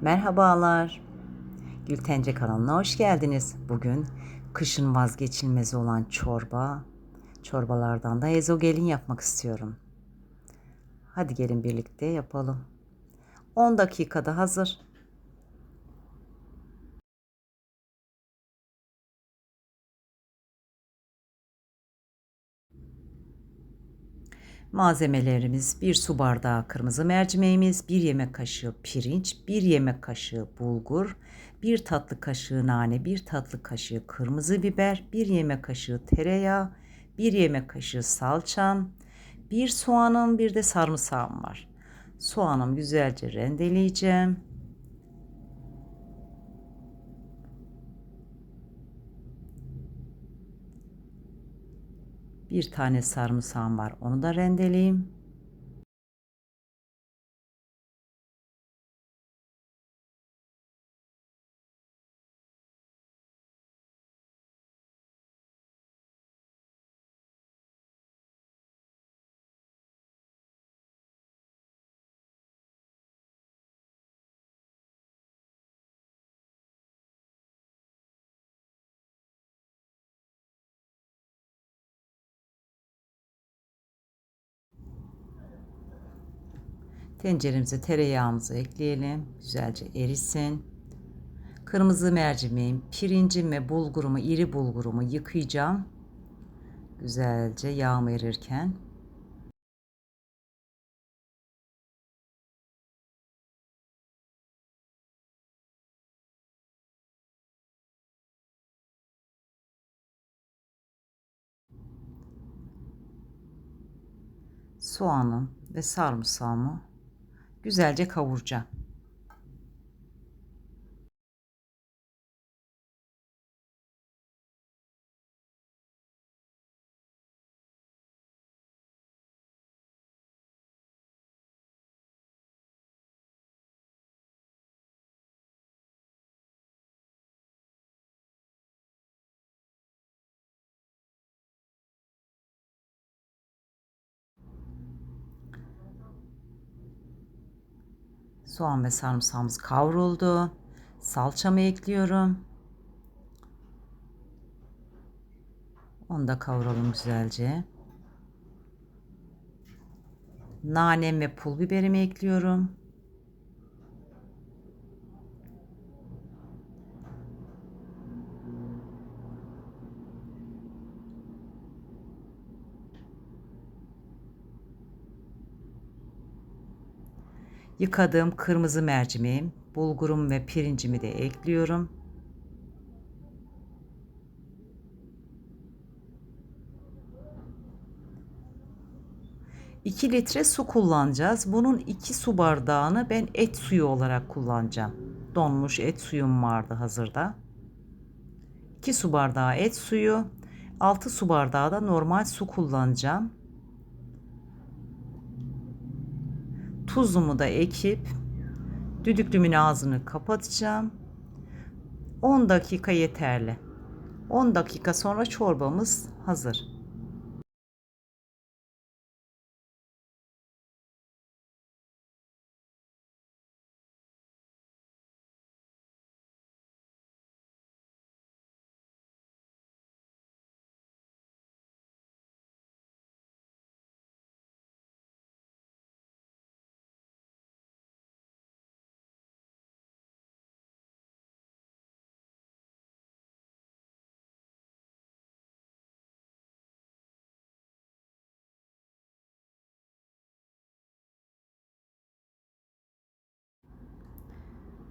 Merhabalar. Gültence kanalına hoş geldiniz. Bugün kışın vazgeçilmezi olan çorba, çorbalardan da ezogelin yapmak istiyorum. Hadi gelin birlikte yapalım. 10 dakikada hazır. Malzemelerimiz 1 su bardağı kırmızı mercimeğimiz, 1 yemek kaşığı pirinç, 1 yemek kaşığı bulgur, 1 tatlı kaşığı nane, 1 tatlı kaşığı kırmızı biber, 1 yemek kaşığı tereyağı, 1 yemek kaşığı salçam, 1 soğanım, bir de sarımsağım var. Soğanımı güzelce rendeleyeceğim. Bir tane sarımsağım var. Onu da rendeleyeyim. Tenceremize tereyağımızı ekleyelim. Güzelce erisin. Kırmızı mercimeğim, pirincim ve bulgurumu, iri bulgurumu yıkayacağım. Güzelce yağım erirken. Soğanım ve sarımsağımı güzelce kavuracağım. Soğan ve sarımsağımız kavruldu. Salçamı ekliyorum. Onu da kavuralım güzelce. Nanem ve pul biberimi ekliyorum. Yıkadığım kırmızı mercimeğim, bulgurum ve pirincimi de ekliyorum. İki litre su kullanacağız. Bunun iki su bardağını ben et suyu olarak kullanacağım. Donmuş et suyum vardı hazırda. 2 su bardağı et suyu, 6 su bardağı da normal su kullanacağım. Tuzumu da ekip düdüklümün ağzını kapatacağım. 10 dakika yeterli. 10 dakika sonra çorbamız hazır.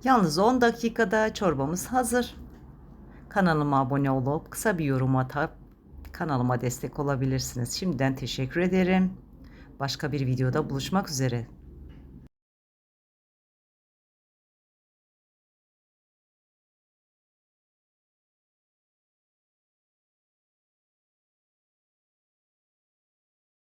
Yalnız 10 dakikada çorbamız hazır. Kanalıma abone olup kısa bir yorum atıp kanalıma destek olabilirsiniz. Şimdiden teşekkür ederim. Başka bir videoda buluşmak üzere.